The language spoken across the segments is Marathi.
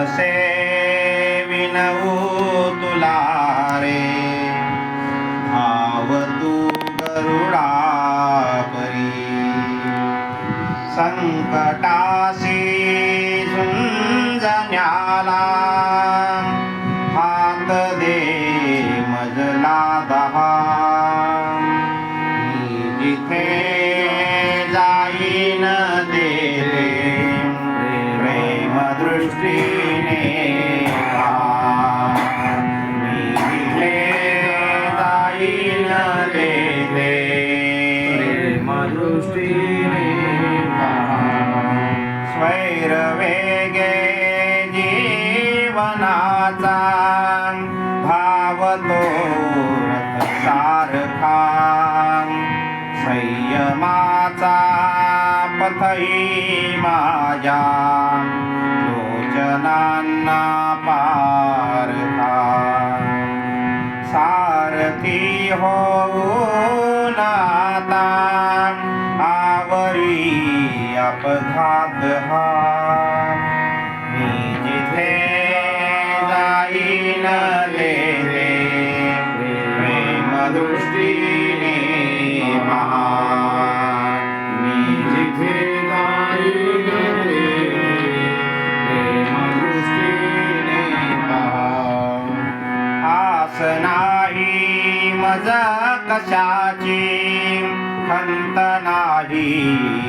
असे विनवू तुला रे भाव तू गरुडा परी संकटाशी झुंजण्याला हात दे मजला दहा। जिथे जाईन जीवनाचा धावतो रथ सारखा संयमाचा पथही माझ्या लोचनांना पारखा सारथी हो आवरी अपघात हा. मी जिथे मिळाले तेथे प्रेम दृष्टीने मी जिथे आस नाही मजा कशाची खंत नाही.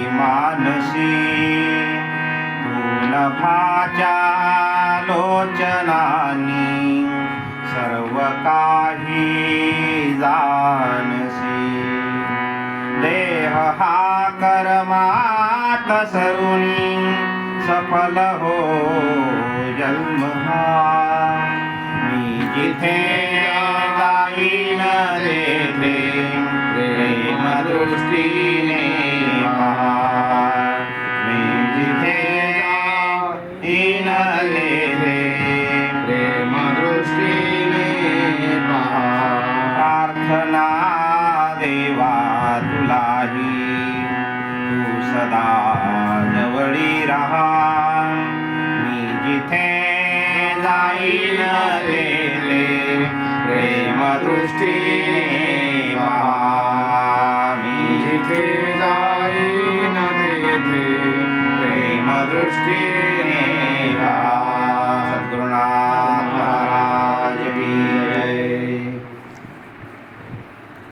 मानसी. देह हा कर्मात सरुणी सफल हो जन्म हा. मी जिथे जाई सदा जवळी राहा. मी जिथे जाईल तेथे प्रेम दृष्टीने मी जिथे जाईन तेथे प्रेम दृष्टीने